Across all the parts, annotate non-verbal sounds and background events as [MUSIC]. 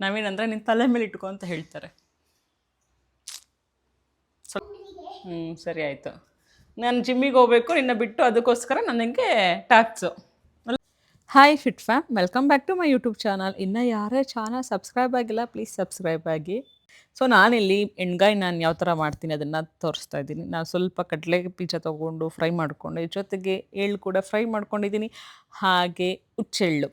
ನಾವೇನಂದ್ರೆ ನಿನ್ನ ತಲೆ ಮೇಲೆ ಇಟ್ಕೊ ಅಂತ ಹೇಳ್ತಾರೆ. ಹ್ಞೂ ಸರಿ ಆಯಿತು. ನಾನು ಜಿಮ್ಮಿಗೆ ಹೋಗ್ಬೇಕು, ನಿನ್ನ ಬಿಟ್ಟು ಅದಕ್ಕೋಸ್ಕರ ನನಗೆ tax hi fit fam welcome back to my YouTube channel ಇನ್ನು ಯಾರೇ ಚಾನಲ್ ಸಬ್ಸ್ಕ್ರೈಬ್ ಆಗಿಲ್ಲ ಪ್ಲೀಸ್ ಸಬ್ಸ್ಕ್ರೈಬ್ ಆಗಿ. ಸೊ ನಾನಿಲ್ಲಿ ಎಣ್ಗಾಯಿ ನಾನು ಯಾವ ಥರ ಮಾಡ್ತೀನಿ ಅದನ್ನು ತೋರಿಸ್ತಾ ಇದ್ದೀನಿ. ನಾನು ಸ್ವಲ್ಪ ಕಡಲೆ ಬೀಜ ತೊಗೊಂಡು ಫ್ರೈ ಮಾಡಿಕೊಂಡು, ಜೊತೆಗೆ ಎಳ್ಳು ಕೂಡ ಫ್ರೈ ಮಾಡ್ಕೊಂಡಿದ್ದೀನಿ. ಹಾಗೆ ಹುಚ್ಚೆಳ್ಳು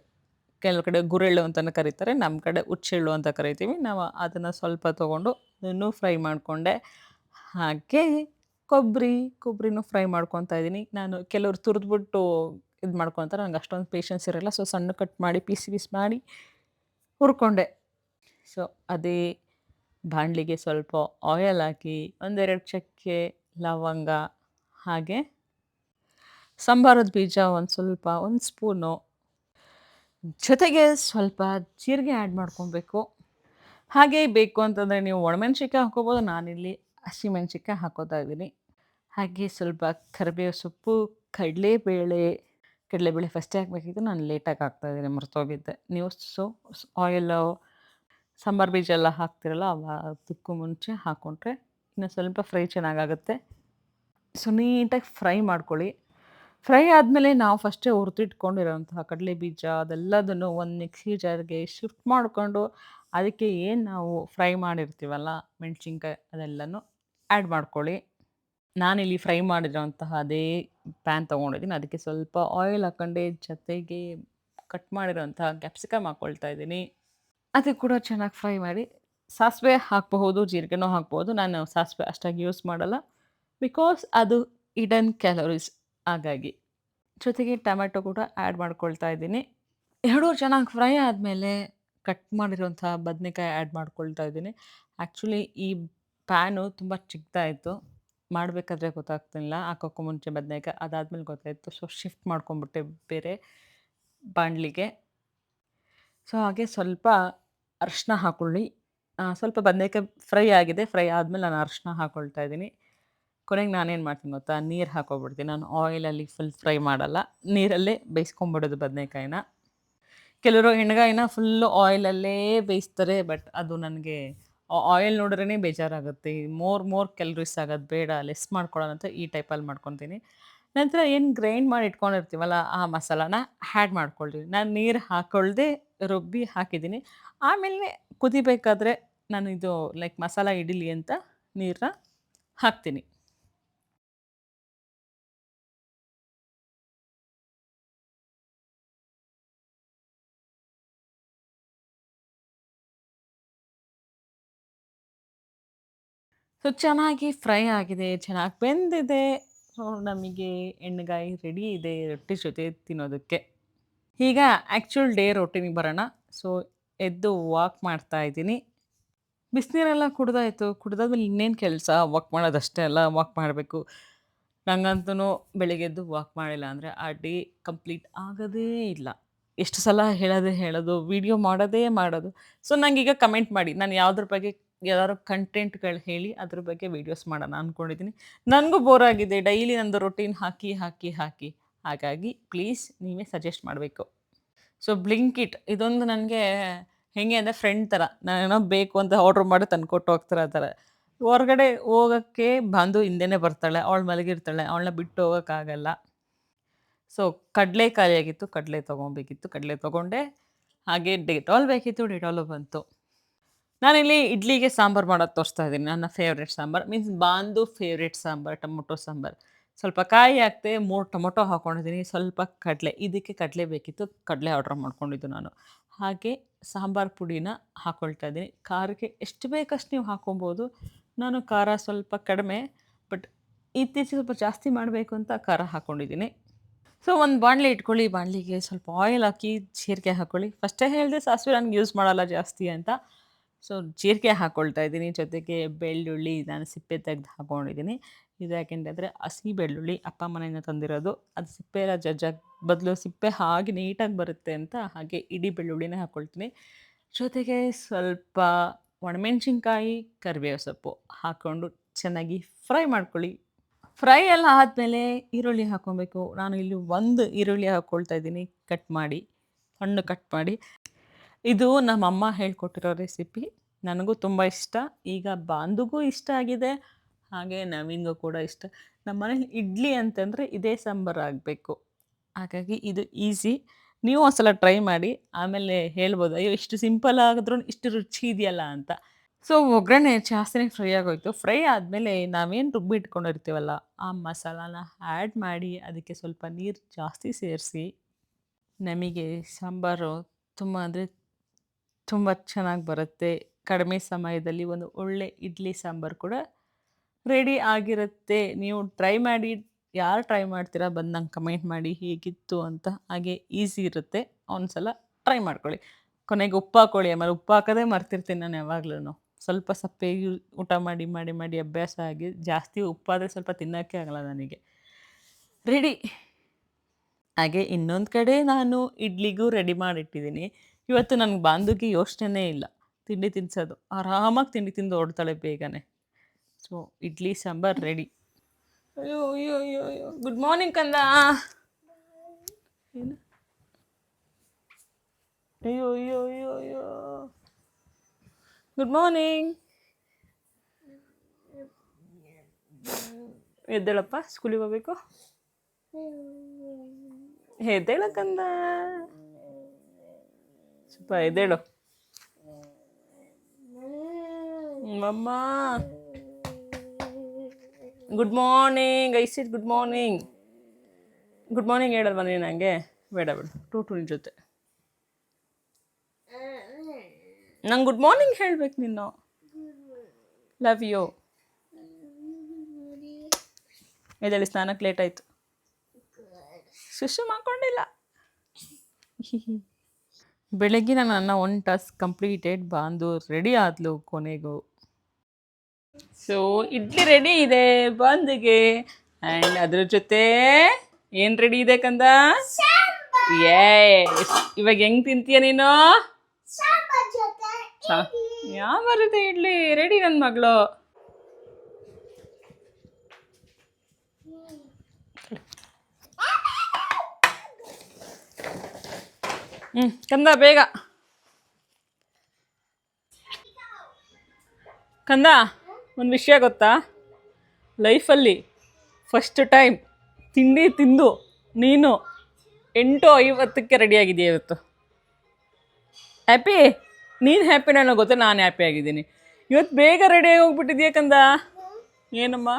ಕೆಲವು ಕಡೆ ಗುರೆಳ್ಳು ಅಂತಲೂ ಕರೀತಾರೆ ನಮ್ಮ ಕಡೆ ಹುಚ್ಚೆಳ್ಳು ಅಂತ ಕರಿತೀವಿ. ನಾವು ಅದನ್ನು ಸ್ವಲ್ಪ ತೊಗೊಂಡು ಅದನ್ನು ಫ್ರೈ ಮಾಡಿಕೊಂಡೆ. ಹಾಗೆ ಕೊಬ್ಬರಿ, ಕೊಬ್ಬರಿನೂ ಫ್ರೈ ಮಾಡ್ಕೊತಾ ಇದ್ದೀನಿ. ನಾನು ಕೆಲವ್ರು ತುರಿದ್ಬಿಟ್ಟು ಇದು ಮಾಡ್ಕೊತಾರೆ, ನಂಗೆ ಅಷ್ಟೊಂದು ಪೇಷನ್ಸ್ ಇರೋಲ್ಲ. ಸೊ ಸಣ್ಣ ಕಟ್ ಮಾಡಿ ಪೀಸ್ ಪೀಸ್ ಮಾಡಿ ಹುರ್ಕೊಂಡೆ. ಸೊ ಅದೇ ಬಾಣಲಿಗೆ ಸ್ವಲ್ಪ ಆಯಲ್ ಹಾಕಿ ಒಂದೆರಡು ಚಕ್ಕೆ ಲವಂಗ ಹಾಗೆ, ಸಂಬಾರದ ಬೀಜ ಒಂದು ಸ್ವಲ್ಪ, ಒಂದು ಸ್ಪೂನು ಜೊತೆಗೆ ಸ್ವಲ್ಪ ಜೀರಿಗೆ ಆ್ಯಡ್ ಮಾಡ್ಕೊಬೇಕು. ಹಾಗೆ ಬೇಕು ಅಂತಂದರೆ ನೀವು ಒಣಮೆಣ್ಸಿಕಾಯಿ ಹಾಕೋಬೋದು, ನಾನಿಲ್ಲಿ ಹಸಿಮೆಣ್ಸಿಕಾಯಿ ಹಾಕೋತಾ ಇದ್ದೀನಿ. ಹಾಗೆ ಸ್ವಲ್ಪ ಕರಿಬೇವು ಸೊಪ್ಪು, ಕಡಲೆಬೇಳೆ ಕಡಲೆಬೇಳೆ ಫಸ್ಟೇ ಹಾಕಬೇಕಿತ್ತು ನಾನು ಲೇಟಾಗಿ ಹಾಕ್ತಾಯಿದ್ದೀನಿ ಮರ್ತೋಗಿದ್ದೆ. ನೀವು ಸೊ ಆಯಿಲು ಸಾಂಬಾರು ಬೀಜ ಎಲ್ಲ ಹಾಕ್ತಿರಲ್ಲ ಅದಕ್ಕೂ ಮುಂಚೆ ಹಾಕ್ಕೊಂಡ್ರೆ ಇನ್ನು ಸ್ವಲ್ಪ ಫ್ರೈ ಚೆನ್ನಾಗಾಗುತ್ತೆ. ಸೊ, ನೀಟಾಗಿ ಫ್ರೈ ಮಾಡ್ಕೊಳ್ಳಿ. ಫ್ರೈ ಆದಮೇಲೆ ನಾವು ಫಸ್ಟೇ ಹುರಿದಿಟ್ಕೊಂಡಿರೋಂತಹ ಕಡಲೆ ಬೀಜ ಅದೆಲ್ಲದನ್ನು ಒಂದು ಮಿಕ್ಸಿ ಜಾರ್ಗೆ ಶಿಫ್ಟ್ ಮಾಡಿಕೊಂಡು ಅದಕ್ಕೆ ಏನು ನಾವು ಫ್ರೈ ಮಾಡಿರ್ತೀವಲ್ಲ ಮೆಣಸಿನ್ಕಾಯಿ ಅದೆಲ್ಲನೂ ಆ್ಯಡ್ ಮಾಡ್ಕೊಳ್ಳಿ. ನಾನಿಲ್ಲಿ ಫ್ರೈ ಮಾಡಿರೋಂತಹ ಅದೇ ಪ್ಯಾನ್ ತೊಗೊಂಡಿದ್ದೀನಿ. ಅದಕ್ಕೆ ಸ್ವಲ್ಪ ಆಯಿಲ್ ಹಾಕೊಂಡೆ ಜೊತೆಗೆ ಕಟ್ ಮಾಡಿರೋಂತಹ ಕ್ಯಾಪ್ಸಿಕಮ್ ಹಾಕ್ಕೊಳ್ತಾ ಇದ್ದೀನಿ. ಅದು ಕೂಡ ಚೆನ್ನಾಗಿ ಫ್ರೈ ಮಾಡಿ ಸಾಸಿವೆ ಹಾಕಬಹುದು, ಜೀರಿಗೆನೂ ಹಾಕ್ಬೋದು ನಾನು ಸಾಸಿವೆ ಅಷ್ಟಾಗಿ ಯೂಸ್ ಮಾಡಲ್ಲ ಬಿಕಾಸ್ ಅದು ಇಡನ್ ಕ್ಯಾಲರೀಸ್ ಹಾಗಾಗಿ ಜೊತೆಗೆ ಟೊಮ್ಯಾಟೊ ಕೂಡ ಆ್ಯಡ್ ಮಾಡ್ಕೊಳ್ತಾ ಇದ್ದೀನಿ. ಎರಡೂ ಚೆನ್ನಾಗಿ ಫ್ರೈ ಆದಮೇಲೆ ಕಟ್ ಮಾಡಿರುವಂಥ ಬದನೆಕಾಯಿ ಆ್ಯಡ್ ಮಾಡ್ಕೊಳ್ತಾ ಇದ್ದೀನಿ. ಆ್ಯಕ್ಚುಲಿ ಈ ಪ್ಯಾನು ತುಂಬ ಚಿಕ್ಕದಾಯಿತು. ಮಾಡಬೇಕಾದ್ರೆ ಗೊತ್ತಾಗ್ತಿಲ್ಲ. ಹಾಕೋಕ್ಕೂ ಮುಂಚೆ ಬದನೆಕಾಯಿ ಅದಾದಮೇಲೆ ಗೊತ್ತಾಯಿತು. ಸೊ ಶಿಫ್ಟ್ ಮಾಡ್ಕೊಂಬಿಟ್ಟೆ ಬೇರೆ ಬಾಣಲಿಗೆ. ಸೊ ಹಾಗೆ ಸ್ವಲ್ಪ ಅರಿಶಿನ ಹಾಕ್ಕೊಳ್ಳಿ ಆ, ಸ್ವಲ್ಪ ಬದನೆಕಾಯಿ ಫ್ರೈ ಆಗಿದೆ. ಫ್ರೈ ಆದಮೇಲೆ ನಾನು ಅರಿಶಿನ ಹಾಕ್ಕೊಳ್ತಾ ಇದ್ದೀನಿ. ಕೊನೆಗೆ ನಾನೇನು ಮಾಡ್ತೀನಿ ಗೊತ್ತಾ? ನೀರು ಹಾಕೋಬಿಡ್ತೀನಿ. ನಾನು ಆಯಿಲಲ್ಲಿ ಫುಲ್ ಫ್ರೈ ಮಾಡಲ್ಲ. ನೀರಲ್ಲೇ ಬೇಯಿಸ್ಕೊಂಬಿಡೋದು ಬದನೆಕಾಯಿನ. ಕೆಲವರು ಹೆಣ್ಗಾಯಿನ ಫುಲ್ಲು ಆಯಿಲಲ್ಲೇ ಬೇಯಿಸ್ತಾರೆ ಬಟ್ ಅದು ನನಗೆ ಆಯಿಲ್ ನೋಡ್ರೇ ಬೇಜಾರಾಗುತ್ತೆ. ಮೋರ್ ಮೋರ್ ಕ್ಯಾಲರೀಸ್ ಆಗೋದು ಬೇಡ. ಲೆಸ್ ಮಾಡ್ಕೊಳ್ಳೋಣ ಅಂತ ಈ ಟೈಪಲ್ಲಿ ಮಾಡ್ಕೊತೀನಿ. ನಂತರ ಏನು ಗ್ರೈಂಡ್ ಮಾಡಿ ಇಟ್ಕೊಂಡಿರ್ತೀವಲ್ಲ, ಆ ಮಸಾಲಾನ ಆ್ಯಡ್ ಮಾಡ್ಕೊಳ್ತೀವಿ ನಾನು ನೀರು ಹಾಕೊಳ್ಳದೆ ರುಬ್ಬಿ ಹಾಕಿದ್ದೀನಿ. ಆಮೇಲೆ ಕುದಿಬೇಕಾದ್ರೆ ನಾನು ಇದು ಲೈಕ್ ಮಸಾಲ ಇಡಲಿ ಅಂತ ನೀರನ್ನ ಹಾಕ್ತೀನಿ. ಸೊ, ಚೆನ್ನಾಗಿ ಫ್ರೈ ಆಗಿದೆ, ಚೆನ್ನಾಗಿ ಬೆಂದಿದೆ. ಸೊ, ನಮಗೆ ಎಣ್ಣೆಗಾಯಿ ರೆಡಿ ಇದೆ, ರೊಟ್ಟಿ ಜೊತೆ ತಿನ್ನೋದಕ್ಕೆ. ಈಗ ಆ್ಯಕ್ಚುಲ್ ಡೇ ರೊಟ್ಟಿನಿಗೆ ಬರೋಣ. ಸೊ, ಎದ್ದು ವಾಕ್ ಮಾಡ್ತಾ ಇದ್ದೀನಿ. ಬಿಸಿನೀರೆಲ್ಲ ಕುಡ್ದಾಯ್ತು. ಕುಡ್ದಾದ್ಮೇಲೆ ಇನ್ನೇನು ಕೆಲಸ? ವಾಕ್ ಮಾಡೋದಷ್ಟೇ ಅಲ್ಲ ವಾಕ್ ಮಾಡಬೇಕು. ನನಗಂತೂ ಬೆಳಿಗ್ಗೆ ಎದ್ದು ವಾಕ್ ಮಾಡಿಲ್ಲ ಅಂದರೆ ಆ ಡೇ ಕಂಪ್ಲೀಟ್ ಆಗೋದೇ ಇಲ್ಲ. ಎಷ್ಟು ಸಲ ಹೇಳೋದೇ ಹೇಳೋದು ವಿಡಿಯೋ ಮಾಡೋದೇ ಮಾಡೋದು. ಸೊ ಈಗ ಕಮೆಂಟ್ ಮಾಡಿ. ನಾನು ಯಾವುದ್ರ ಬಗ್ಗೆ ಯಾವ್ದಾದ್ರು ಕಂಟೆಂಟ್ಗಳು ಹೇಳಿ ಅದ್ರ ಬಗ್ಗೆ ವೀಡಿಯೋಸ್ ಮಾಡೋಣ ಅಂದ್ಕೊಂಡಿದ್ದೀನಿ ನನಗೂ ಬೋರ್ ಆಗಿದೆ. ಡೈಲಿ ನಂದು ರೊಟೀನ್ ಹಾಕಿ ಹಾಕಿ ಹಾಕಿ. ಹಾಗಾಗಿ ಪ್ಲೀಸ್ ನೀವೇ ಸಜೆಸ್ಟ್ ಮಾಡಬೇಕು. ಸೊ ಬ್ಲಿಂಕಿಟ್ ಇದೊಂದು ನನಗೆ ಹೆಂಗೆ ಅಂದರೆ ಫ್ರೆಂಡ್ ಥರ ನಾನೇನೋ ಬೇಕು ಅಂತ ಆರ್ಡ್ರ್ ಮಾಡಿ ತಂದ್ಕೊಟ್ಟು ಹೋಗ್ತಾರೆ ಆ ಥರ. ಹೊರಗಡೆ ಹೋಗೋಕ್ಕೆ ಬಂದು ಹಿಂದೆನೇ ಬರ್ತಾಳೆ. ಅವಳು ಮಲಗಿರ್ತಾಳೆ. ಅವಳನ್ನ ಬಿಟ್ಟು ಹೋಗೋಕ್ಕಾಗಲ್ಲ. ಸೊ ಕಡಲೆ ಖಾಲಿಯಾಗಿತ್ತು ಕಡಲೆ ತೊಗೊಬೇಕಿತ್ತು. ಕಡಲೆ ತೊಗೊಂಡೆ. ಹಾಗೆ ಡೆಟಾಲ್ ಬೇಕಿತ್ತು. ಡೆಟಾಲು ಬಂತು. ನಾನಿಲ್ಲಿ ಇಡ್ಲಿಗೆ ಸಾಂಬಾರು ಮಾಡೋದು ತೋರಿಸ್ತಾ ಇದ್ದೀನಿ. ನನ್ನ ಫೇವ್ರೇಟ್ ಸಾಂಬಾರು. ಮೀನ್ಸ್ ಬಾಂದು ಫೇವ್ರೇಟ್ ಸಾಂಬಾರು, ಟೊಮೊಟೊ ಸಾಂಬಾರು. ಸ್ವಲ್ಪ ಕಾಯಿ ಹಾಕ್ತೆ ಮೂರು ಟೊಮೊಟೊ ಹಾಕ್ಕೊಂಡಿದ್ದೀನಿ ಸ್ವಲ್ಪ ಕಡಲೆ. ಇದಕ್ಕೆ ಕಡಲೆ ಬೇಕಿತ್ತು. ಕಡಲೆ ಆರ್ಡ್ರ್ ಮಾಡ್ಕೊಂಡಿದ್ದು ನಾನು. ಹಾಗೆ ಸಾಂಬಾರು ಪುಡಿನ ಹಾಕ್ಕೊಳ್ತಾ ಇದ್ದೀನಿ. ಖಾರಕ್ಕೆ ಎಷ್ಟು ಬೇಕಷ್ಟು ನೀವು ಹಾಕ್ಕೊಬೋದು ನಾನು ಖಾರ ಸ್ವಲ್ಪ ಕಡಿಮೆ, ಬಟ್ ಇತ್ತೀಚೆಗೆ ಸ್ವಲ್ಪ ಜಾಸ್ತಿ ಮಾಡಬೇಕು ಅಂತ ಖಾರ ಹಾಕ್ಕೊಂಡಿದ್ದೀನಿ ಸೊ ಒಂದು ಬಾಣಲೆ ಇಟ್ಕೊಳ್ಳಿ. ಬಾಣಲಿಗೆ ಸ್ವಲ್ಪ ಆಯಿಲ್ ಹಾಕಿ, ಜೀರಿಗೆ ಹಾಕ್ಕೊಳ್ಳಿ ಫಸ್ಟೇ ಹೇಳಿದೆ ಸಾಸಿವೆ ನನಗೆ ಯೂಸ್ ಮಾಡಲ್ಲ ಜಾಸ್ತಿ ಅಂತ. ಸೊ, ಜೀರಿಗೆ ಹಾಕ್ಕೊಳ್ತಾ ಇದ್ದೀನಿ. ಜೊತೆಗೆ ಬೆಳ್ಳುಳ್ಳಿ ನಾನು ಸಿಪ್ಪೆ ತೆಗೆದು ಹಾಕ್ಕೊಂಡಿದ್ದೀನಿ ಇದು ಯಾಕೆಂದರೆ ಹಸಿ ಬೆಳ್ಳುಳ್ಳಿ ಅಪ್ಪ ಮನೆಯಿಂದ ತಂದಿರೋದು. ಅದು ಸಿಪ್ಪೆ ಎಲ್ಲ ಜಜ್ಜಾಗಿ ಬದಲು ಸಿಪ್ಪೆ ಹಾಗೆ ನೀಟಾಗಿ ಬರುತ್ತೆ ಅಂತ ಹಾಗೆ ಇಡೀ ಬೆಳ್ಳುಳ್ಳಿನೇ ಹಾಕ್ಕೊಳ್ತೀನಿ ಜೊತೆಗೆ ಸ್ವಲ್ಪ ಒಣಮೆಣ್ಸಿನ್ಕಾಯಿ, ಕರಿಬೇವು ಸೊಪ್ಪು ಹಾಕ್ಕೊಂಡು ಚೆನ್ನಾಗಿ ಫ್ರೈ ಮಾಡ್ಕೊಳ್ಳಿ. ಫ್ರೈ ಎಲ್ಲ ಆದಮೇಲೆ ಈರುಳ್ಳಿ ಹಾಕ್ಕೊಬೇಕು ನಾನು ಇಲ್ಲಿ ಒಂದು ಈರುಳ್ಳಿ ಹಾಕ್ಕೊಳ್ತಾ ಇದ್ದೀನಿ. ಕಟ್ ಮಾಡಿ ಹಣ್ಣು ಕಟ್ ಮಾಡಿ. ಇದು ನಮ್ಮಮ್ಮ ಹೇಳ್ಕೊಟ್ಟಿರೋ ರೆಸಿಪಿ. ನನಗೂ ತುಂಬ ಇಷ್ಟ. ಈಗ ಬಾಂಧುಗೂ ಇಷ್ಟ ಆಗಿದೆ, ಹಾಗೆ ನವೀನ್ಗೂ ಕೂಡ ಇಷ್ಟ. ನಮ್ಮ ಮನೇಲಿ ಇಡ್ಲಿ ಅಂತಂದರೆ ಇದೇ ಸಾಂಬಾರು ಆಗಬೇಕು. ಹಾಗಾಗಿ ಇದು ಈಸಿ. ನೀವು ಒಂದ್ಸಲ ಟ್ರೈ ಮಾಡಿ, ಆಮೇಲೆ ಹೇಳ್ಬೋದು, ಅಯ್ಯೋ, ಇಷ್ಟು ಸಿಂಪಲ್ ಆಗಿದ್ರೂ ಇಷ್ಟು ರುಚಿ ಇದೆಯಲ್ಲ ಅಂತ. ಸೊ, ಒಗ್ಗರಣೆ ಜಾಸ್ತಿನೇ ಫ್ರೈ ಆಗೋಯ್ತು. ಫ್ರೈ ಆದಮೇಲೆ ನಾವೇನು ರುಬ್ಬಿ ಇಟ್ಕೊಂಡಿರ್ತೀವಲ್ಲ, ಆ ಮಸಾಲಾನ ಆ್ಯಡ್ ಮಾಡಿ, ಅದಕ್ಕೆ ಸ್ವಲ್ಪ ನೀರು ಜಾಸ್ತಿ ಸೇರಿಸಿ, ನಮಗೆ ಸಾಂಬಾರು ತುಂಬ ಅಂದರೆ ತುಂಬ ಚೆನ್ನಾಗಿ ಬರುತ್ತೆ. ಕಡಿಮೆ ಸಮಯದಲ್ಲಿ ಒಂದು ಒಳ್ಳೆ ಇಡ್ಲಿ ಸಾಂಬಾರು ಕೂಡ ರೆಡಿ ಆಗಿರುತ್ತೆ. ನೀವು ಟ್ರೈ ಮಾಡಿ, ಯಾರು ಟ್ರೈ ಮಾಡ್ತೀರಾ ಬಂದು ನಂಗೆ ಕಮೆಂಟ್ ಮಾಡಿ ಹೇಗಿತ್ತು ಅಂತ ಹಾಗೆ ಈಸಿ ಇರುತ್ತೆ. ಒಂದ್ಸಲ ಟ್ರೈ ಮಾಡ್ಕೊಳ್ಳಿ. ಕೊನೆಗೆ ಉಪ್ಪು ಹಾಕೊಳ್ಳಿ, ಆಮೇಲೆ ಉಪ್ಪು ಹಾಕೋದೇ ಮರ್ತಿರ್ತೀನಿ ನಾನು ಯಾವಾಗ್ಲೂ ಸ್ವಲ್ಪ ಸಪ್ಪೆ ಊಟ ಮಾಡಿ ಮಾಡಿ ಮಾಡಿ ಅಭ್ಯಾಸ ಆಗಿ ಜಾಸ್ತಿ ಉಪ್ಪಾದರೆ ಸ್ವಲ್ಪ ತಿನ್ನೋಕ್ಕೆ ಆಗಲ್ಲ ನನಗೆ. ರೆಡಿ. ಹಾಗೆ ಇನ್ನೊಂದು ಕಡೆ ನಾನು ಇಡ್ಲಿಗೂ ರೆಡಿ ಮಾಡಿಟ್ಟಿದ್ದೀನಿ. ಇವತ್ತು ನನಗೆ ಬಾಂಧುಗೆ ಯೋಚನೆನೇ ಇಲ್ಲ. ತಿಂಡಿ ತಿನ್ಸೋದು. ಆರಾಮಾಗಿ ತಿಂಡಿ ತಿಂದು ಓಡ್ತಾಳೆ ಬೇಗನೆ. ಸೊ ಇಡ್ಲಿ ಸಾಂಬಾರ್ ರೆಡಿ ಅಯ್ಯೋ ಅಯ್ಯೋ ಅಯ್ಯೋ ಅಯ್ಯೋ. ಗುಡ್ ಮಾರ್ನಿಂಗ್ ಕಂದ. ಏನು? ಅಯ್ಯೋ ಅಯ್ಯೋ ಅಯ್ಯೋ ಅಯ್ಯೋ. ಗುಡ್ ಮಾರ್ನಿಂಗ್ ಎದ್ದೇಳಪ್ಪ ಸ್ಕೂಲಿಗೆ ಹೋಗ್ಬೇಕು? ಎದ್ದೇಳಕ್ಕಂದ ಸ್ವಲ್ಪ ಎದ್ದೇಳು mumma good morning I sit good morning good morning ಹೇಳಲ್ವ ನೀನು ನನಗೆ ಬೇಡ ಬೇಡ. ಟೂ ಟೂ ನಿನ್ನ ಜೊತೆ. ನಂಗೆ ಗುಡ್ ಮಾರ್ನಿಂಗ್ ಹೇಳ್ಬೇಕು ನೀನು. ಲವ್ ಯು ಎದ್ದೇಳಿ ಸ್ನಾನಕ್ಕೆ ಲೇಟ್ ಆಯಿತು. ಸುಶು ಮಾಡ್ಕೊಂಡಿಲ್ಲ. [LAUGHS] ಬೆಳಗ್ಗೆ ನಾನು ನನ್ನ ಒನ್ ಟಾಸ್ಕ್ ಕಂಪ್ಲೀಟೆಡ್ ಬಾಂದು ರೆಡಿ ಆದ್ಲು ಕೊನೆಗೂ. ಸೊ ಇಡ್ಲಿ ರೆಡಿ ಇದೆ ಬಾಂದಿಗೆ ಆ್ಯಂಡ್ ಅದ್ರ ಜೊತೆ ಏನು ರೆಡಿ ಇದೆ ಕಂದ? ಏ ಇವಾಗ ಹೆಂಗ್ ತಿಂತೀಯ ನೀನು? ಯಾವ ಬರುತ್ತೆ ಇಡ್ಲಿ? ರೆಡಿ ನನ್ನ ಮಗಳು. ಹ್ಞೂ ಕಂದ, ಬೇಗ. ಕಂದ, ಒಂದು ವಿಷಯ ಗೊತ್ತಾ? ಲೈಫಲ್ಲಿ ಫಸ್ಟ್ ಟೈಮ್ ತಿಂಡಿ ತಿಂದು ನೀನು ಎಂಟು ಐವತ್ತಕ್ಕೆ ರೆಡಿಯಾಗಿದೆಯಾ ಇವತ್ತು. ಹ್ಯಾಪಿ ನೀನು ಹ್ಯಾಪಿ ನನಗೆ ಗೊತ್ತು, ನಾನು ಹ್ಯಾಪಿ ಆಗಿದ್ದೀನಿ. ಇವತ್ತು ಬೇಗ ರೆಡಿಯಾಗಿ ಹೋಗ್ಬಿಟ್ಟಿದ್ಯಾ ಕಂದ? ಏನಮ್ಮ?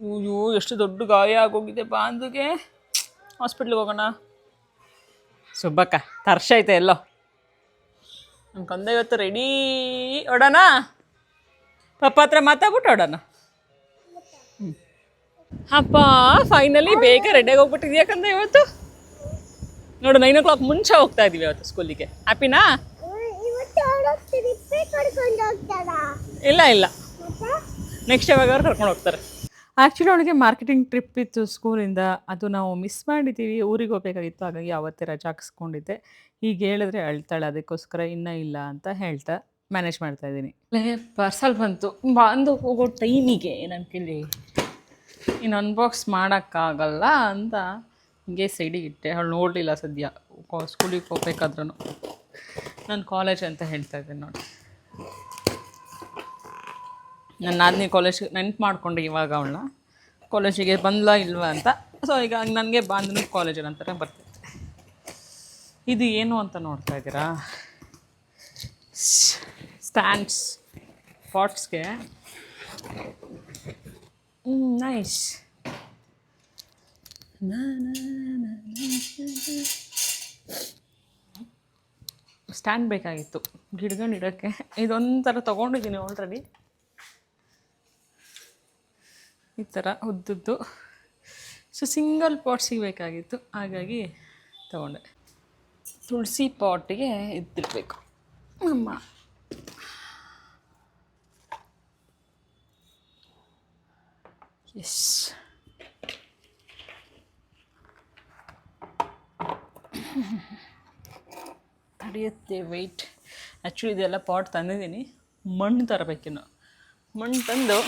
ಅಯ್ಯೋ, ಎಷ್ಟು ದೊಡ್ಡ ಗಾಯ ಆಗೋಗಿದೆ ಬಾಂಧುಗೆ. ಹಾಸ್ಪಿಟ್ಲಿಗೆ ಹೋಗೋಣ. ಸುಬ್ಬಕ್ಕ ತರ್ಷ ಐತೆ ಎಲ್ಲೋ. ಕಂದ ಇವತ್ತು ರೆಡಿ ಓಡೋಣ? ಪಪ್ಪ ಹತ್ರ ಮಾತಾಡ್ಬಿಟ್ಟು ಓಡೋಣ. ಹ್ಮ್. ಅಪ್ಪ ಫೈನಲಿ ಬೇಗ ರೆಡಿಯಾಗಿ ಹೋಗ್ಬಿಟ್ಟಿದ್ಯಾ ಕಂದ ಇವತ್ತು? ನೋಡು ನೈನ್ ಓ ಕ್ಲಾಕ್ ಮುಂಚೆ ಹೋಗ್ತಾ ಇದೀವಿ ಇವತ್ತು ಸ್ಕೂಲಿಗೆ ಹ್ಯಾಪಿನಾ ಇಲ್ಲ ಇಲ್ಲ. ನೆಕ್ಸ್ಟ್ ಯಾವಾಗ ಕರ್ಕೊಂಡು ಹೋಗ್ತಾರೆ. ಆ್ಯಕ್ಚುಲಿ ಅವಳಿಗೆ ಮಾರ್ಕೆಟಿಂಗ್ ಟ್ರಿಪ್ ಇತ್ತು ಸ್ಕೂಲಿಂದ ಅದು ನಾವು ಮಿಸ್ ಮಾಡಿದ್ದೀವಿ ಊರಿಗೆ ಹೋಗ್ಬೇಕಾಗಿತ್ತು. ಹಾಗಾಗಿ ಅವತ್ತೇ ರಜಾ ಹಾಕಿಸ್ಕೊಂಡಿದ್ದೆ. ಈಗ ಹೇಳಿದ್ರೆ ಅಳ್ತಾಳೆ. ಅದಕ್ಕೋಸ್ಕರ ಇನ್ನೂ ಇಲ್ಲ ಅಂತ ಹೇಳ್ತಾ ಮ್ಯಾನೇಜ್ ಮಾಡ್ತಾ ಇದ್ದೀನಿ. ಪಾರ್ಸಲ್ ಬಂತು. ಬಂದು ಹೋಗೋ ಟೈಮಿಗೆ ನನ್ನ ಕೈಲಿ ಇನ್ನು ಅನ್ಬಾಕ್ಸ್ ಮಾಡೋಕ್ಕಾಗಲ್ಲ ಅಂತ ಹಿಂಗೆ ಸೈಡಿಗೆ ಇಟ್ಟೆ. ಅವಳು ನೋಡಲಿಲ್ಲ ಸದ್ಯ. ಸ್ಕೂಲಿಗೆ ಹೋಗ್ಬೇಕಾದ್ರೂ ನಾನು ಕಾಲೇಜ್ ಅಂತ ಹೇಳ್ತಾ ಇದ್ದೀನಿ ನೋಡಿ. ನನ್ನ ನಾದಿನಿ ಕಾಲೇಜ್ ನೆನ್ಪು ಮಾಡಿಕೊಂಡೆ ಇವಾಗ ಅವಳನ್ನ. ಕಾಲೇಜಿಗೆ ಬಂದ್ಲಾ ಇಲ್ವಾ ಅಂತ. ಸೊ ಈಗ ನನಗೆ ಬಾಂಧನ ಕಾಲೇಜ್ ಅಂತಾರೆ ಬರ್ತೈತೆ ಇದು ಏನು ಅಂತ ನೋಡ್ತಾ ಇದ್ದೀರಾ? ಸ್ಟ್ಯಾಂಡ್ಸ್ ಪಾಟ್ಸ್ಗೆ ನೈಸ್ ಸ್ಟ್ಯಾಂಡ್ ಬೇಕಾಗಿತ್ತು. ಗಿಡಗಳು ಇಡೋಕ್ಕೆ. ಇದೊಂಥರ ತೊಗೊಂಡಿದ್ದೀನಿ ಆಲ್ರೆಡಿ ಈ ಥರ ಉದ್ದದ್ದು. ಸೊ ಸಿಂಗಲ್ ಪಾಟ್ ಸಿಗಬೇಕಾಗಿತ್ತು ಹಾಗಾಗಿ ತಗೊಂಡೆ. ತುಳಸಿ ಪಾಟಿಗೆ ಇದ್ದಿರಬೇಕು. ಅಮ್ಮ. ಎಸ್ ತಡೆಯುತ್ತೆ ವೆಯ್ಟ್ ಆ್ಯಕ್ಚುಲಿ ಇದೆಲ್ಲ ಪಾಟ್ ತಂದಿದ್ದೀನಿ. ಮಣ್ಣು ತರಬೇಕಿನ್ನು. ಮಣ್ಣು ತಂದು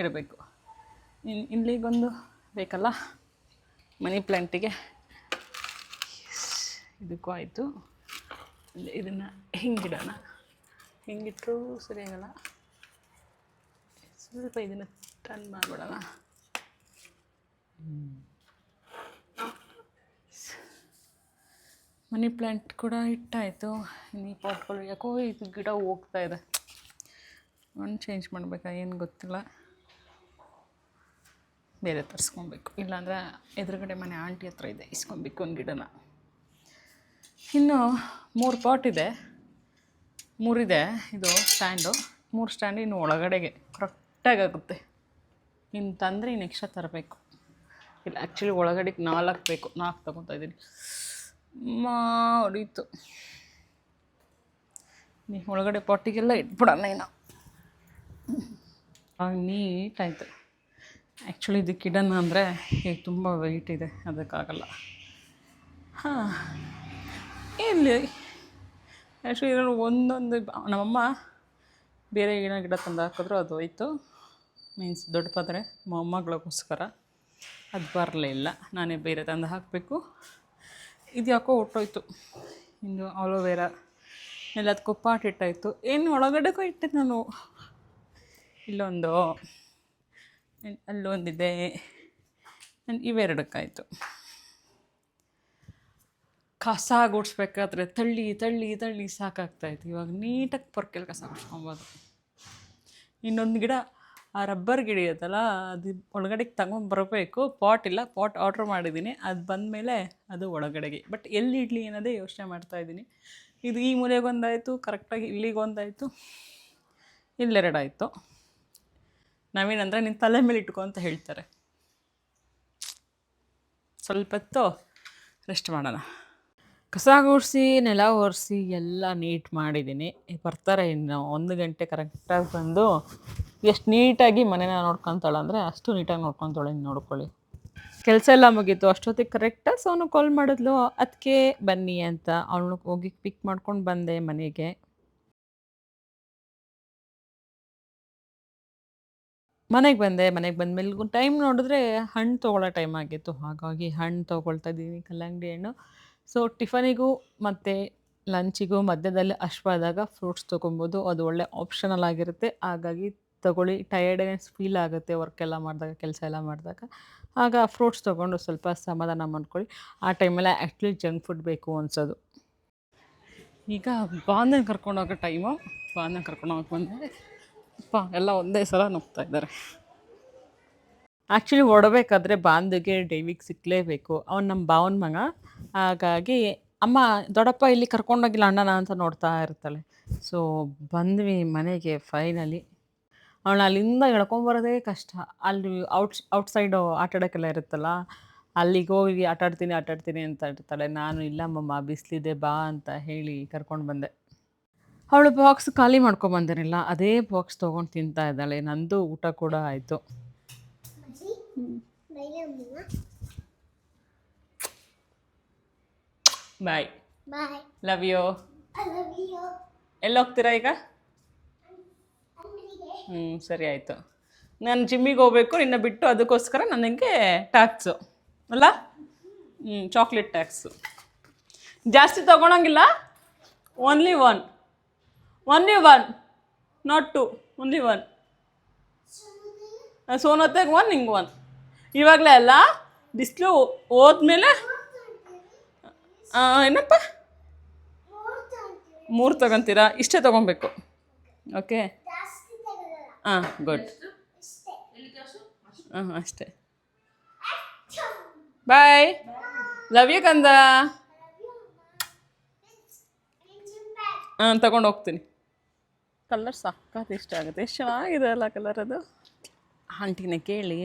ಇಡಬೇಕು. ಇನ್ ಇಲ್ಲಿಗೊಂದು ಬೇಕಲ್ಲ? ಮನಿ ಪ್ಲ್ಯಾಂಟಿಗೆ ಇದಕ್ಕೂ ಆಯಿತು. ಇದನ್ನು ಹಿಂಗಿಡೋಣ. ಹಿಂಗಿಟ್ಟರೂ ಸರಿಯಾಗಲ್ಲ ಸ್ವಲ್ಪ ಇದನ್ನು ಟರ್ನ್ ಮಾಡಿಬಿಡೋಣ. ಮನಿ ಪ್ಲ್ಯಾಂಟ್ ಕೂಡ ಇಟ್ಟಾಯಿತು. ಈ ಪಾಟ್ಗಳು ಯಾಕೋ ಇದು ಗಿಡ ಹೋಗ್ತಾ ಇದೆ. ಒಂದು ಚೇಂಜ್ ಮಾಡಬೇಕಾ? ಏನು ಗೊತ್ತಿಲ್ಲ. ಬೇರೆ ತರಿಸ್ಕೊಬೇಕು. ಇಲ್ಲಾಂದರೆ ಎದುರುಗಡೆ ಮನೆ ಆಂಟಿ ಹತ್ರ ಇದೆ, ಇಸ್ಕೊಬೇಕು ಒಂದು ಗಿಡನ. ಇನ್ನು ಮೂರು ಪಾಟ್ ಇದೆ. ಮೂರಿದೆ, ಇದು ಸ್ಟ್ಯಾಂಡು ಮೂರು ಸ್ಟ್ಯಾಂಡ್ ಇನ್ನು ಒಳಗಡೆಗೆ. ಕರೆಕ್ಟಾಗಿ ಆಗುತ್ತೆ. ಇನ್ನು ತಂದರೆ ಇನ್ನು ಎಕ್ಸ್ಟ್ರಾ ತರಬೇಕು. ಇಲ್ಲ ಆ್ಯಕ್ಚುಲಿ ಒಳಗಡೆಗೆ ನಾಲ್ಕು ಬೇಕು. ನಾಲ್ಕು ತಗೊತಾ ಇದ್ದೀನಿ ಹೊಡೀತು. ನೀ ಒಳಗಡೆ ಪಾಟಿಗೆಲ್ಲ ಇಟ್ಬಿಡೋಣ ಇನ್ನು. ನೀಟಾಯಿತು ಆ್ಯಕ್ಚುಲಿ ಇದು ಕಿಡನ್ ಅಂದರೆ ಈಗ ತುಂಬ ವೆಯ್ಟ್ ಇದೆ, ಅದಕ್ಕಾಗಲ್ಲ. ಹಾಂ. ಇಲ್ಲಿ ಆ್ಯಕ್ಚುಲಿ ಇದರಲ್ಲಿ ಒಂದೊಂದು, ನಮ್ಮಮ್ಮ ಬೇರೆ ಗಿಡ ಗಿಡ ತಂದು ಹಾಕಿದ್ರು, ಅದು ಹೋಯ್ತು. ಮೀನ್ಸ್ ದೊಡ್ಡ ಪಾತ್ರೆ ಮೊಮ್ಮಗಳಿಗೋಸ್ಕರ ಅದು ಬರಲಿಲ್ಲ ನಾನೇ ಬೇರೆ ತಂದು ಹಾಕಬೇಕು. ಇದು ಯಾಕೋ ಹೊಟ್ಟೋಯ್ತು. ಇನ್ನು ಆಲೋವೆರಾ ಎಲ್ಲದಕ್ಕೂ ಪಾಟ್ ಇಟ್ಟಾಯಿತು. ಏನು ಒಳಗಡೆಗೂ ಇಟ್ಟೆ ನಾನು. ಇಲ್ಲೊಂದು ಅಲ್ಲೊಂದಿದೆ ನಾನು ಇವೆರಡಕ್ಕಾಯಿತು. ಕಸ ಗುಡಿಸ್ಬೇಕಾದ್ರೆ ತಳ್ಳಿ ತಳ್ಳಿ ತಳ್ಳಿ ಸಾಕಾಗ್ತಾಯಿತ್ತು. ಇವಾಗ ನೀಟಾಗಿ ಪೊರ್ಕೆಲ್ ಕಸ ಗುಡ್ಸ್ಕೊಬೋದು. ಇನ್ನೊಂದು ಗಿಡ, ಆ ರಬ್ಬರ್ ಗಿಡ ಇರುತ್ತಲ್ಲ ಅದು ಒಳಗಡೆಗೆ ತಗೊಂಡು ಬರಬೇಕು. ಪಾಟ್ ಇಲ್ಲ, ಪಾಟ್ ಆರ್ಡ್ರ್ ಮಾಡಿದ್ದೀನಿ ಅದು ಬಂದಮೇಲೆ ಅದು ಒಳಗಡೆಗೆ. ಬಟ್ ಎಲ್ಲಿ ಇಡ್ಲಿ ಅನ್ನೋದೇ ಯೋಚನೆ ಮಾಡ್ತಾಯಿದ್ದೀನಿ ಇದು ಈ ಮೂಲೆಗೊಂದಾಯಿತು, ಕರೆಕ್ಟಾಗಿ ಇಲ್ಲಿಗೊಂದಾಯಿತು. ಇಲ್ಲೆರಡಾಯಿತು. ನಾವೇನಂದರೆ ನಿನ್ನ ತಲೆ ಮೇಲೆ ಇಟ್ಕೋ ಅಂತ ಹೇಳ್ತಾರೆ. ಸ್ವಲ್ಪ ಹೊತ್ತು ರೆಸ್ಟ್ ಮಾಡೋಣ. ಕಸ ಗುಡಿಸಿ, ನೆಲ ಒರೆಸಿ ಎಲ್ಲ ನೀಟ್ ಮಾಡಿದ್ದೀನಿ. ಬರ್ತಾರೆ ಇನ್ನು ಒಂದು ಗಂಟೆ ಕರೆಕ್ಟಾಗಿ ಬಂದು ಎಷ್ಟು ನೀಟಾಗಿ ಮನೇನ ನೋಡ್ಕೊತಾಳೆ ಅಂದರೆ ಅಷ್ಟು ನೀಟಾಗಿ ನೋಡ್ಕೊತಾಳೆ ನೋಡ್ಕೊಳ್ಳಿ. ಕೆಲಸ ಎಲ್ಲ ಮುಗೀತು, ಅಷ್ಟೊತ್ತಿಗೆ ಕರೆಕ್ಟಾಗಿ ಸೋನು ಕಾಲ್ ಮಾಡಿದ್ಲು. ಅದಕ್ಕೆ ಬನ್ನಿ ಅಂತ. ಅವಳು ಹೋಗಿ ಪಿಕ್ ಮಾಡ್ಕೊಂಡು ಬಂದೆ ಮನೆಗೆ. ಮನೆಗೆ ಬಂದೆ, ಮನೆಗೆ ಬಂದಮೇಲೆ ಟೈಮ್ ನೋಡಿದ್ರೆ ಹಣ್ಣು ತೊಗೊಳ್ಳೋ ಟೈಮ್ ಆಗಿತ್ತು. ಹಾಗಾಗಿ ಹಣ್ಣು ತೊಗೊಳ್ತಾ ಇದ್ದೀನಿ ಕಲ್ಲಂಗಡಿ ಹಣ್ಣು. ಸೊ, ಟಿಫನಿಗೂ ಮತ್ತು ಲಂಚಿಗೂ ಮಧ್ಯದಲ್ಲಿ ಅಶ್ವಾದಾಗ ಫ್ರೂಟ್ಸ್ ತೊಗೊಬೋದು. ಅದು ಒಳ್ಳೆ ಆಪ್ಷನಲ್ ಆಗಿರುತ್ತೆ. ಹಾಗಾಗಿ ತಗೊಳ್ಳಿ. ಟಯರ್ಡ್ನೆಸ್ ಫೀಲ್ ಆಗುತ್ತೆ ವರ್ಕ್ ಎಲ್ಲ ಮಾಡಿದಾಗ, ಕೆಲಸ ಎಲ್ಲ ಮಾಡಿದಾಗ. ಆಗ ಫ್ರೂಟ್ಸ್ ತೊಗೊಂಡು ಸ್ವಲ್ಪ ಸಮಾಧಾನ ಮಾಡ್ಕೊಳ್ಳಿ. ಆ ಟೈಮಲ್ಲಿ ಆ್ಯಕ್ಚುಲಿ ಜಂಕ್ ಫುಡ್ ಬೇಕು ಅನ್ಸೋದು. ಈಗ ಬಾಂಧನ ಕರ್ಕೊಂಡೋಗೋ ಟೈಮು. ಬಾಂಧನ್ ಕರ್ಕೊಂಡು ಬಂದರೆ ಬಂದೆ. ಅಪ್ಪ, ಎಲ್ಲ ಒಂದೇ ಸಲ ನುಗ್ತಾ ಇದ್ದಾರೆ. ಆ್ಯಕ್ಚುಲಿ ಓಡಬೇಕಾದ್ರೆ ಬಾಂಧಗೆ ಡೇವಿಗೆ ಸಿಕ್ಕಲೇಬೇಕು ಅವ್ನು ನಮ್ಮ ಭಾವನ ಮಗ. ಹಾಗಾಗಿ, ಅಮ್ಮ, ದೊಡ್ಡಪ್ಪ ಇಲ್ಲಿ ಕರ್ಕೊಂಡೋಗಿಲ್ಲ ಅಣ್ಣನ ಅಂತ ನೋಡ್ತಾ ಇರ್ತಾಳೆ. ಸೊ ಬಂದ್ವಿ ಮನೆಗೆ ಫೈನಲಿ ಅವಳು ಅಲ್ಲಿಂದ ಎಳ್ಕೊಂಬರೋದೇ ಕಷ್ಟ. ಅಲ್ಲಿ ಔಟ್ ಔಟ್ಸೈಡು ಆಟಾಡೋಕ್ಕೆಲ್ಲ ಇರುತ್ತಲ್ಲ, ಅಲ್ಲಿಗೆ ಹೋಗಿ ಆಟಾಡ್ತೀನಿ ಆಟಾಡ್ತೀನಿ ಅಂತ ಇರ್ತಾಳೆ. ನಾನು ಇಲ್ಲಮ್ಮಮ್ಮ ಬಿಸಿಲಿದೆ, ಬಾ ಅಂತ ಹೇಳಿ ಕರ್ಕೊಂಡು ಬಂದೆ. ಅವಳು ಬಾಕ್ಸ್ ಖಾಲಿ ಮಾಡ್ಕೊಂಬಂದಿರಲಿಲ್ಲ. ಅದೇ ಬಾಕ್ಸ್ ತೊಗೊಂಡು ತಿಂತಾ ಇದ್ದಾಳೆ. ನಂದು ಊಟ ಕೂಡ ಆಯಿತು. Bye bye love you I love you ಎಲ್ಲಿ ಹೋಗ್ತೀರಾ ಈಗ? ಹ್ಞೂ ಸರಿ ಆಯಿತು. ನಾನು ಜಿಮ್ಮಿಗೆ ಹೋಗ್ಬೇಕು. ನಿನ್ನ ಬಿಟ್ಟು ಅದಕ್ಕೋಸ್ಕರ ನನಗೆ ಟ್ಯಾಕ್ಸು ಅಲ್ಲ? ಹ್ಞೂ ಚಾಕ್ಲೇಟ್ ಟ್ಯಾಕ್ಸು ಜಾಸ್ತಿ ತೊಗೊಳಂಗಿಲ್ಲ. Only one only one not two only one ಸೋನತ್ತಾಗ one ಹಿಂಗೆ ಒನ್ ಇವಾಗಲೇ ಅಲ್ಲ ಬಿಸಿಲು ಹೋದ್ಮೇಲೆ ಏನಪ್ಪ? ಮೂರು ತಗೊತೀರಾ? ಇಷ್ಟೇ ತೊಗೊಬೇಕು. ಓಕೆ ಹಾಂ ಗುಡ್ ಹಾಂ ಅಷ್ಟೇ. ಬಾಯ್ ಲವ್ ಯು ಕಂದ. ಹಾಂ ತಗೊಂಡು ಹೋಗ್ತೀನಿ. ಕಲರ್ ಸಕ್ಕತ್ ಇಷ್ಟ ಆಗುತ್ತೆ. ಎಷ್ಟು ಚೆನ್ನಾಗಿದೆ ಅಲ್ಲ ಕಲರ್ ಅದು? ಆಂಟಿನ ಕೇಳಿ,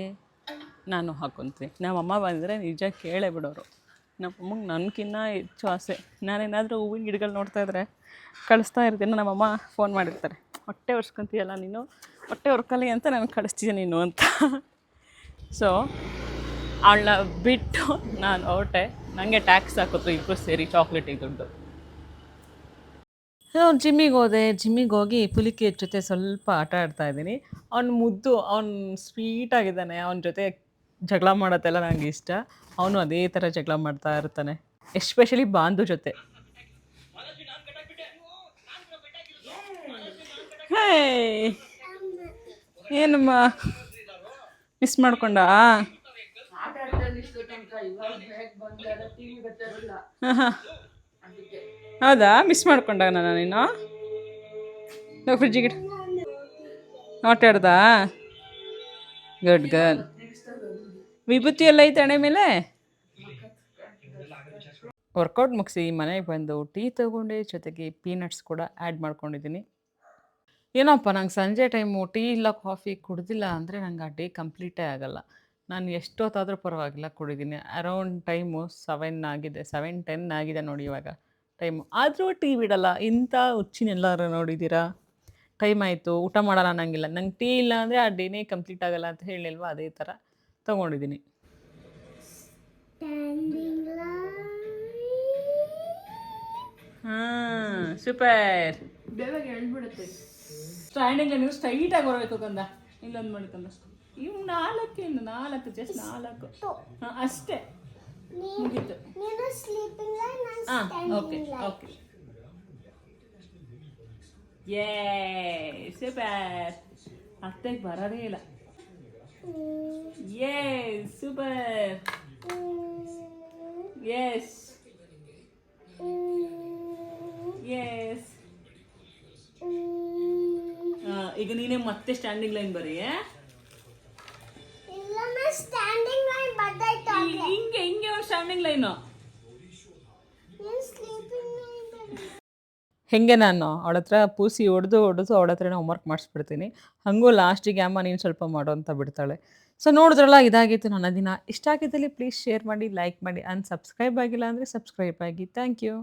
ನಾನು ಹಾಕೊತೀನಿ ನಮ್ಮಮ್ಮ ಬಂದರೆ ನಿಜ ಕೇಳೇ ಬಿಡೋರು. ನಮ್ಮಮ್ಮಗೆ ನನಗಿನ್ನ ಹೆಚ್ಚು ಆಸೆ. ನಾನೇನಾದರೂ ಹೂವಿನ ಗಿಡಗಳು ನೋಡ್ತಾ ಇದ್ರೆ ಕಳಿಸ್ತಾ ಇರ್ತೀನಿ ನಮ್ಮಮ್ಮ ಫೋನ್ ಮಾಡಿರ್ತಾರೆ. ಹೊಟ್ಟೆ ಒರ್ಸ್ಕೊತೀಯಲ್ಲ ನೀನು? ಹೊಟ್ಟೆ ಹೊರ್ಕಲಿ ಅಂತ ನಾನು ಕಳಿಸ್ತೀಯ ನೀನು ಅಂತ. ಸೊ ಅವಳನ್ನ ಬಿಟ್ಟು ನಾನು ಹೊರಟೆ. ನನಗೆ ಟ್ಯಾಕ್ಸ್ ಹಾಕಿದ್ರು ಇಬ್ಬರು ಸೇರಿ ಚಾಕ್ಲೇಟಿಗೆ ದುಡ್ಡು. ಜಿಮ್ಮಿಗೆ ಹೋದೆ ಜಿಮ್ಮಿಗೆ ಹೋಗಿ ಪುಲಿಕೇಟ್ ಜೊತೆ ಸ್ವಲ್ಪ ಆಟ ಆಡ್ತಾ ಇದ್ದೀನಿ. ಅವ್ನು ಮುದ್ದು ಅವ್ನು ಸ್ವೀಟಾಗಿದ್ದಾನೆ ಅವನ ಜೊತೆ ಜಗಳ ಮಾಡೋದೆಲ್ಲ ನನಗೆ ಇಷ್ಟ. ಅವನು ಅದೇ ಥರ ಜಗಳ ಮಾಡ್ತಾ ಇರ್ತಾನೆ ಎಸ್ಪೆಷಲಿ ಬಾಂಧು ಜೊತೆ. ಏನಮ್ಮ? ಮಿಸ್ ಮಾಡ್ಕೊಂಡ? ಹಾಂ. ಹೌದಾ? ಮಿಸ್ ಮಾಡ್ಕೊಂಡ ನಾನು ನೀನು ಫ್ರಿಜ್ಜಿಗೆ ಆಟ ಆಡ್ದಾ ಗುಡ್ ಗರ್ಲ್ ವಿಭೂತಿ ಎಲ್ಲ ಐತೆ ಹಣೆ ಮೇಲೆ? ವರ್ಕೌಟ್ ಮುಗಿಸಿ ಮನೆಗೆ ಬಂದು ಟೀ ತಗೊಂಡೆ, ಜೊತೆಗೆ ಪೀನಟ್ಸ್ ಕೂಡ ಆ್ಯಡ್ ಮಾಡ್ಕೊಂಡಿದ್ದೀನಿ ಏನೋಪ್ಪ, ನಂಗೆ ಸಂಜೆ ಟೈಮು ಟೀ ಇಲ್ಲ ಕಾಫಿ ಕುಡ್ದಿಲ್ಲ ಅಂದರೆ ನಂಗೆ ಆ ಡೇ ಕಂಪ್ಲೀಟೇ ಆಗೋಲ್ಲ. ನಾನು ಎಷ್ಟೊತ್ತಾದರೂ ಪರವಾಗಿಲ್ಲ ಕುಡಿದ್ದೀನಿ ಅರೌಂಡ್ ಟೈಮು ಸೆವೆನ್ ಆಗಿದೆ ಸೆವೆನ್ ಟೆನ್ ಆಗಿದೆ ನೋಡಿ ಇವಾಗ. ಟೈಮು. ಆದರೂ ಟೀ ಬಿಡಲ್ಲ ಇಂಥ ಹುಚ್ಚಿನೆಲ್ಲರೂ ನೋಡಿದ್ದೀರಾ? ಟೈಮ್ ಆಯಿತು. ಊಟ ಮಾಡೋಣ ಅನ್ನಂಗಿಲ್ಲ. ನಂಗೆ ಟೀ ಇಲ್ಲ ಅಂದರೆ ಆ ಡೇನೇ ಕಂಪ್ಲೀಟ್ ಆಗಲ್ಲ ಅಂತ ಹೇಳಿಲ್ವಾ? ಅದೇ ಥರ ತೊಗೊಂಡಿದ್ದೀನಿ. ಹಾಂ ಸೂಪರ್. ಹಾಂ ಸೂಪರ್ ಸ್ಟ್ಯಾಂಡಿಂಗ್ ನೀವು ಸ್ಟ್ರೈಟಾಗಿ ಬರಬೇಕು ಕಂದ ಇಲ್ಲೊಂದು ಮಾಡ್ಕೊಂಡ ಇವು ನಾಲ್ಕು ಇನ್ನು ನಾಲ್ಕು. ಜಸ್ಟ್ ನಾಲ್ಕು ಹಾಂ ಅಷ್ಟೇ. ಮುಗೀತು. ಹಾಂ ಓಕೆ ಓಕೆ ಏ ಸೂಪರ್ ಅತ್ತೆಗೆ ಬರೋದೇ ಇಲ್ಲ. ಏ ಸೂಪರ್ ಎಸ್ ಎಸ್ ಈಗ ನೀನೇ ಮತ್ತೆ ಸ್ಟ್ಯಾಂಡಿಂಗ್ ಲೈನ್ ಬರೀ ಸ್ಟ್ಯಾಂಡಿಂಗ್ ಲೈನು ಹೆಂಗೆ ನಾನು? ಅವಳ ಹತ್ರ ಪೂಸಿ ಹೊಡೆದು ಹೊಡೆದು ಅವಳ ಹತ್ರನೇ ಹೋಮ್ವರ್ಕ್ ಮಾಡಿಸ್ಬಿಡ್ತೀನಿ. ಹಾಗೂ ಲಾಸ್ಟಿಗೆ ಅಮ್ಮ ನೀನು ಸ್ವಲ್ಪ ಮಾಡು ಅಂತ ಬಿಡ್ತಾಳೆ. ಸೊ ನೋಡಿದ್ರಲ್ಲ ಇದಾಗಿತ್ತು ನನ್ನ ದಿನ. ಇಷ್ಟ ಆಗಿದ್ದಲ್ಲಿ ಪ್ಲೀಸ್ ಶೇರ್ ಮಾಡಿ ಲೈಕ್ ಮಾಡಿ ಅನ್ ಸಬ್ಸ್ಕ್ರೈಬ್ ಆಗಿಲ್ಲ ಅಂದರೆ ಸಬ್ಸ್ಕ್ರೈಬ್ ಆಗಿ. Thank you